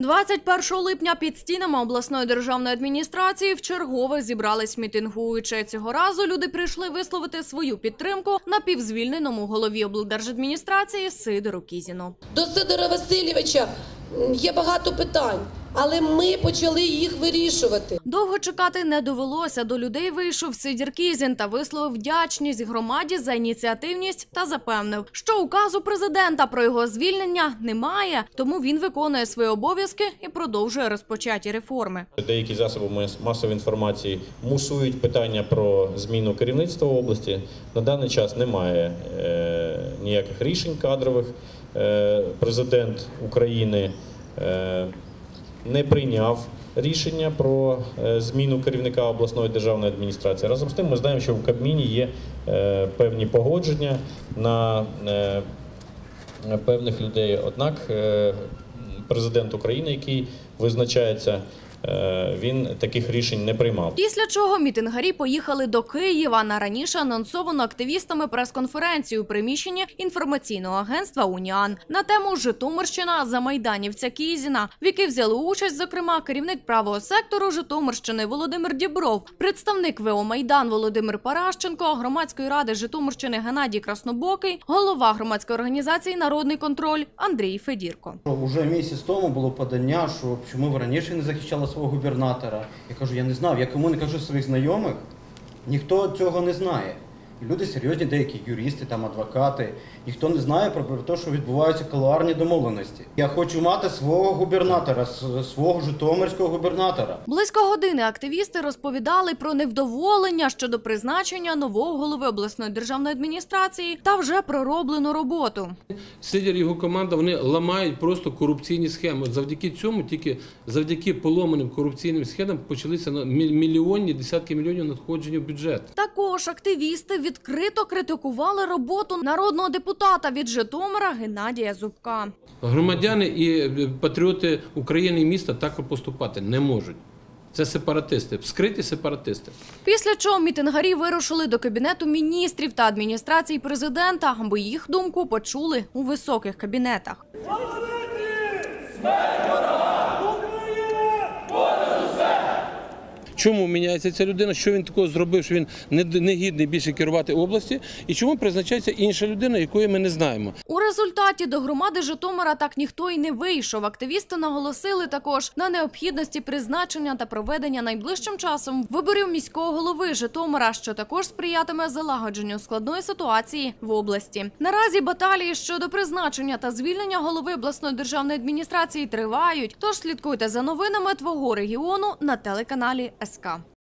21 липня під стінами обласної державної адміністрації в чергове зібрались мітингуючі. Цього разу люди прийшли висловити свою підтримку напівзвільненому голові облдержадміністрації Сидору Кізіну. До Сидора Васильовича є багато питань, але ми почали їх вирішувати. Довго чекати не довелося. До людей вийшов Сидір Кізін та висловив вдячність громаді за ініціативність та запевнив, що указу президента про його звільнення немає, тому він виконує свої обов'язки і продовжує розпочаті реформи. Деякі засоби мас- масової інформації мусують питання про зміну керівництва області. На даний час немає е, ніяких рішень кадрових. Е, президент України е, не прийняв рішення про е, зміну керівника обласної державної адміністрації. Разом з тим, ми знаємо, що в Кабміні є е, певні погодження на е, певних людей. Однак президент України, який визначається, він таких рішень не приймав. Після чого мітингарі поїхали до Києва на раніше анонсовану активістами прес-конференцію у приміщенні інформаційного агентства Уніан на тему Житомирщина за майданівця Кізіна, в якій взяли участь, зокрема, керівник правого сектору Житомирщини Володимир Дібров, представник ВО Майдан Володимир Паращенко, громадської ради Житомирщини Геннадій Краснобокий, голова громадської організації Народний контроль Андрій Федірко. Уже місяць тому було подання, що чому ви раніше не захищали свого губернатора. Я кажу, я не знав. Я кому не кажу своїх знайомих, ніхто цього не знає. І люди серйозні, деякі юристи, там адвокати. Ніхто не знає про, те, що відбуваються колуарні домовленості. Я хочу мати свого губернатора, свого житомирського губернатора. Близько години активісти розповідали про невдоволення щодо призначення нового голови обласної державної адміністрації та вже пророблену роботу. Сидір його команда вони ламають просто корупційні схеми. Завдяки цьому, тільки завдяки поломаним корупційним схемам почалися мільйонні, десятки мільйонів надходжень у бюджет. Також активісти відкрито критикували роботу народного депутата від Житомира Геннадія Зубка. Громадяни і е, патріоти України і міста так поступати не можуть. Це сепаратисти, скриті сепаратисти. Після чого мітингарі вирушили до кабінету міністрів та адміністрації президента, аби їх думку почули у високих кабінетах. Чому міняється ця людина? Що він такого зробив, що він не, гідний більше керувати області? І чому призначається інша людина, якої ми не знаємо? Результаті до громади Житомира так ніхто й не вийшов. Активісти наголосили також на необхідності призначення та проведення найближчим часом виборів міського голови Житомира, що також сприятиме залагодженню складної ситуації в області. Наразі баталії щодо призначення та звільнення голови обласної державної адміністрації тривають. Тож слідкуйте за новинами твого регіону на телеканалі СК.